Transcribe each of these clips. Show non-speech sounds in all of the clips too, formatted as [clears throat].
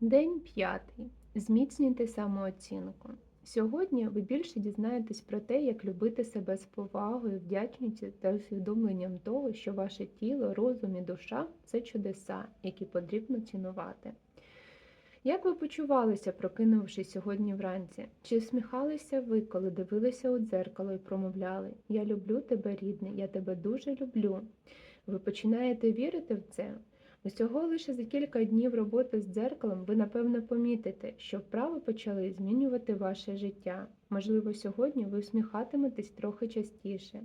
День п'ятий. Зміцнюйте самооцінку. Сьогодні ви більше дізнаєтесь про те, як любити себе з повагою, вдячністю та усвідомленням того, що ваше тіло, розум і душа це чудеса, які потрібно цінувати. Як ви почувалися, прокинувшись сьогодні вранці? Чи всміхалися ви, коли дивилися у дзеркало і промовляли Я люблю тебе, рідний, я тебе дуже люблю. Ви починаєте вірити в це? Усього лише за кілька днів роботи з дзеркалом ви напевно помітите, що вправи почали змінювати ваше життя. Можливо, сьогодні ви всміхатиметесь трохи частіше.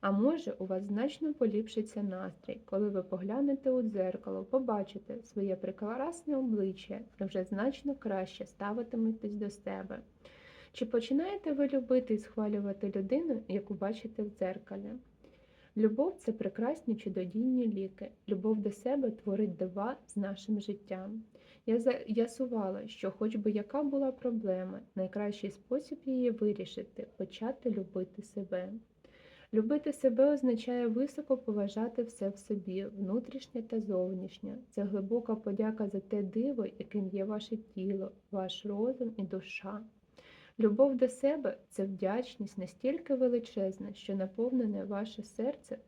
А може, у вас значно поліпшиться настрій, коли ви поглянете у дзеркало, побачите своє прекрасне обличчя і вже значно краще ставитиметесь до себе. Чи починаєте ви любити і схвалювати людину, яку бачите в дзеркалі? Любов це прекрасні чудодійні ліки. Любов до себе творить дива з нашим життям. Я з'ясувала, що, хоч би яка була проблема, найкращий спосіб її вирішити почати любити себе. Любити себе означає високо поважати все в собі, внутрішнє та зовнішнє. Це глибока подяка за те диво, яким є ваше тіло, ваш розум і душа. Любов до себе це вдячність настільки величезна, що наповнене ваше серце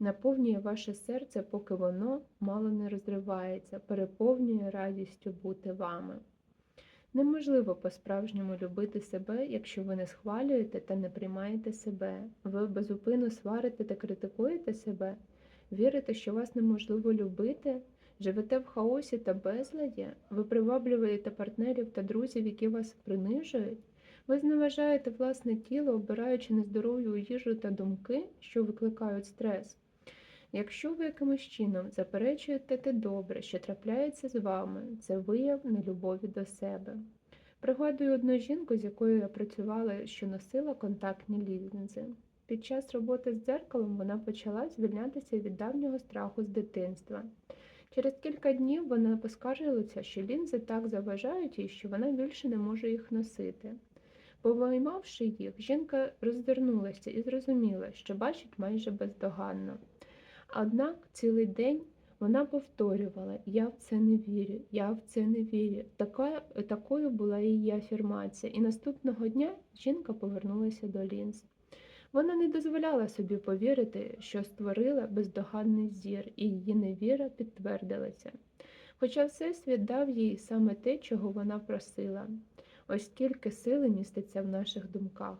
наповнює ваше серце, поки воно мало не розривається, переповнює радістю бути вами. Неможливо по-справжньому любити себе, якщо ви не схвалюєте та не приймаєте себе. Ви безупину сварите та критикуєте себе, вірите, що вас неможливо любити. Живете в хаосі та безладі, ви приваблюєте партнерів та друзів, які вас принижують, ви зневажаєте власне тіло, обираючи нездорову їжу та думки, що викликають стрес. Якщо ви якимось чином заперечуєте те добре, що трапляється з вами, це вияв нелюбові до себе. Пригадую одну жінку, з якою я працювала, що носила контактні лінзи. Під час роботи з дзеркалом вона почала звільнятися від давнього страху з дитинства. Через кілька днів вона поскаржилася, що лінзи так заважають їй, що вона більше не може їх носити. Повиймавши їх, жінка розвернулася і зрозуміла, що бачить майже бездоганно. Однак цілий день вона повторювала Я в це не вірю, я в це не вірю. Така, Такою була її афірмація, і наступного дня жінка повернулася до лінз. Вона не дозволяла собі повірити, що створила бездоганний зір, і її невіра підтвердилася. Хоча Всесвіт дав їй саме те, чого вона просила, ось скільки сили міститься в наших думках.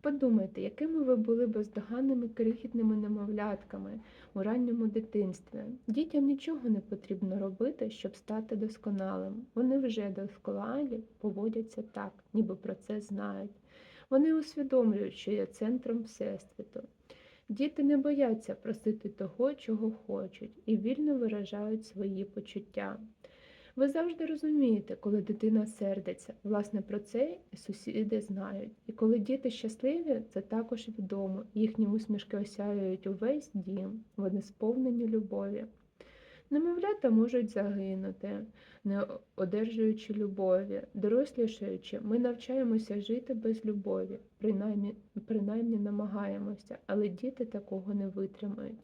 Подумайте, якими ви були бездоганними крихітними немовлятками у ранньому дитинстві. Дітям нічого не потрібно робити, щоб стати досконалим. Вони вже досконалі поводяться так, ніби про це знають. Вони усвідомлюють, що є центром Всесвіту. Діти не бояться просити того, чого хочуть, і вільно виражають свої почуття. Ви завжди розумієте, коли дитина сердиться. Власне, про це сусіди знають. І коли діти щасливі, це також відомо. Їхні усмішки осяюють увесь дім, вони сповнені любові. Немовлята можуть загинути, не одержуючи любові, дорослішаючи, ми навчаємося жити без любові, принаймні, принаймні намагаємося, але діти такого не витримають.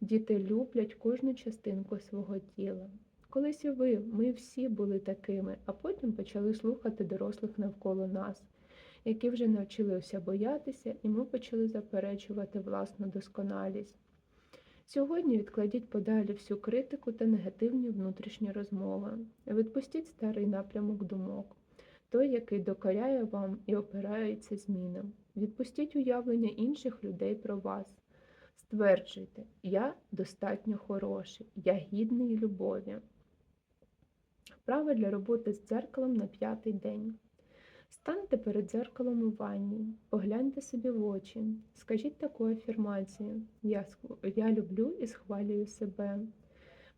Діти люблять кожну частинку свого тіла. Колись і ви, ми всі були такими, а потім почали слухати дорослих навколо нас, які вже навчилися боятися, і ми почали заперечувати власну досконалість. Сьогодні відкладіть подалі всю критику та негативні внутрішні розмови. Відпустіть старий напрямок думок, той, який докоряє вам і опирається змінам. Відпустіть уявлення інших людей про вас. Стверджуйте, я достатньо хороший, я гідний любові. Вправа для роботи з дзеркалом на п'ятий день. Станьте перед дзеркалом у ванні, погляньте собі в очі, скажіть таку афірмацію я, я люблю і схвалюю себе.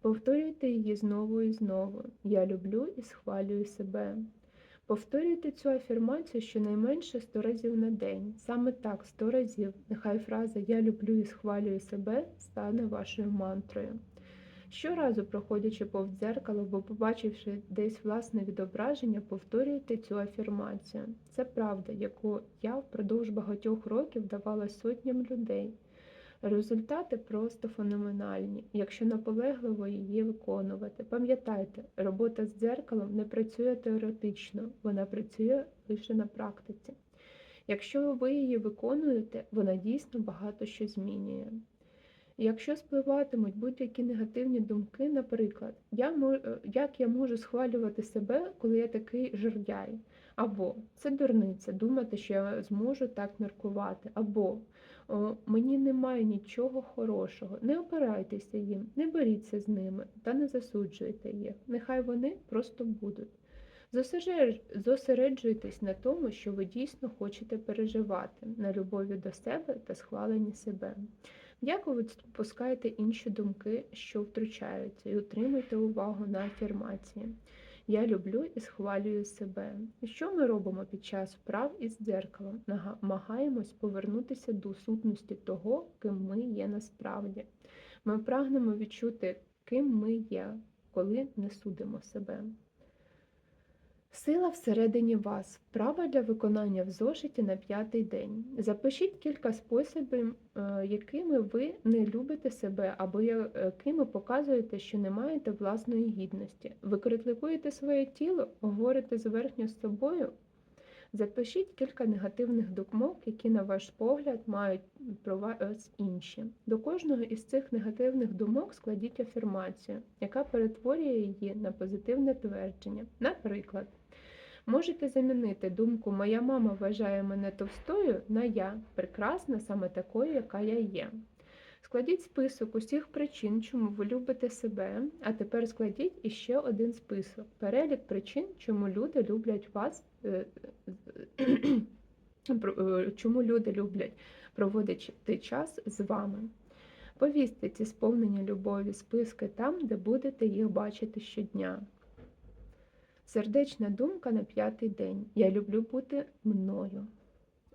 Повторюйте її знову і знову. Я люблю і схвалюю себе. Повторюйте цю афірмацію щонайменше 100 разів на день. Саме так 100 разів. Нехай фраза Я люблю і схвалюю себе стане вашою мантрою. Щоразу, проходячи повз дзеркало, бо побачивши десь власне відображення, повторюйте цю афірмацію. Це правда, яку я впродовж багатьох років давала сотням людей. Результати просто феноменальні, якщо наполегливо її виконувати. Пам'ятайте, робота з дзеркалом не працює теоретично, вона працює лише на практиці. Якщо ви її виконуєте, вона дійсно багато що змінює. Якщо спливатимуть будь-які негативні думки, наприклад, я е, як я можу схвалювати себе, коли я такий жердяй, або це дурниця, думати, що я зможу так міркувати, або о, мені немає нічого хорошого. Не опирайтеся їм, не боріться з ними та не засуджуйте їх. Нехай вони просто будуть. Зосереджуйтесь на тому, що ви дійсно хочете переживати, на любові до себе та схваленні себе. М'яко відпускайте інші думки, що втручаються, і утримуйте увагу на афірмації. Я люблю і схвалюю себе. Що ми робимо під час вправ із дзеркалом? Намагаємось повернутися до сутності того, ким ми є насправді. Ми прагнемо відчути, ким ми є, коли не судимо себе. Сила всередині вас. Вправа для виконання в зошиті на п'ятий день. Запишіть кілька способів, е, якими ви не любите себе, або якими показуєте, що не маєте власної гідності. Ви критикуєте своє тіло, говорите зверхньо з собою. Запишіть кілька негативних думок, які, на ваш погляд, мають про вас інші. До кожного із цих негативних думок складіть афірмацію, яка перетворює її на позитивне твердження. Наприклад, можете замінити думку Моя мама вважає мене товстою на я прекрасна саме такою, яка я є. Складіть список усіх причин, чому ви любите себе, а тепер складіть іще один список. Перелік причин, чому люди люблять вас, е, е, [clears throat] чому люди люблять проводити час з вами. Повісьте ці сповнені любові списки там, де будете їх бачити щодня. Сердечна думка на п'ятий день. Я люблю бути мною.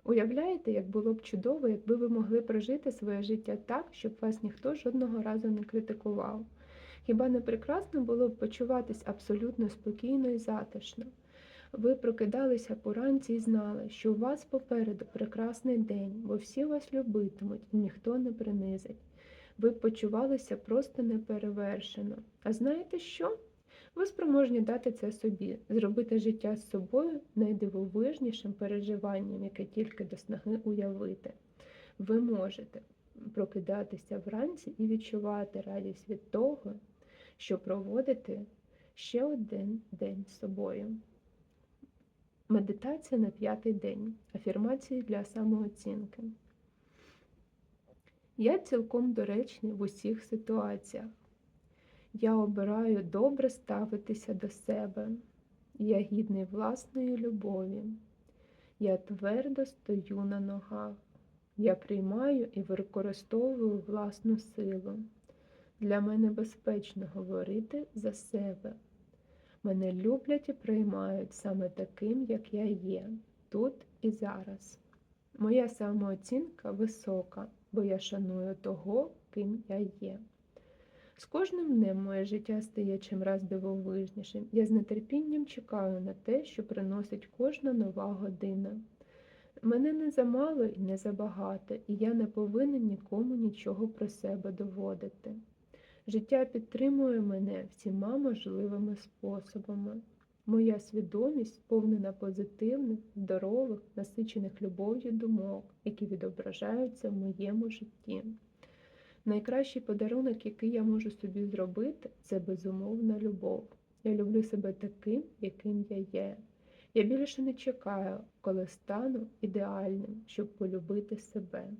Уявляєте, як було б чудово, якби ви могли прожити своє життя так, щоб вас ніхто жодного разу не критикував. Хіба не прекрасно було б почуватись абсолютно спокійно і затишно? Ви прокидалися поранці і знали, що у вас попереду прекрасний день, бо всі вас любитимуть і ніхто не принизить. Ви почувалися просто неперевершено. А знаєте що? Ви спроможні дати це собі, зробити життя з собою найдивовижнішим переживанням, яке тільки до снаги уявити. Ви можете прокидатися вранці і відчувати радість від того, що проводите ще один день з собою. Медитація на п'ятий день. Афірмації для самооцінки. Я цілком доречний в усіх ситуаціях. Я обираю добре ставитися до себе. Я гідний власної любові. Я твердо стою на ногах. Я приймаю і використовую власну силу. Для мене безпечно говорити за себе. Мене люблять і приймають саме таким, як я є, тут і зараз. Моя самооцінка висока, бо я шаную того, ким я є. З кожним днем моє життя стає чимраз дивовижнішим. Я з нетерпінням чекаю на те, що приносить кожна нова година. Мене не замало і не забагато, і я не повинен нікому нічого про себе доводити. Життя підтримує мене всіма можливими способами. Моя свідомість сповнена позитивних, здорових, насичених любов'ю думок, які відображаються в моєму житті. Найкращий подарунок, який я можу собі зробити, це безумовна любов. Я люблю себе таким, яким я є. Я більше не чекаю, коли стану ідеальним, щоб полюбити себе.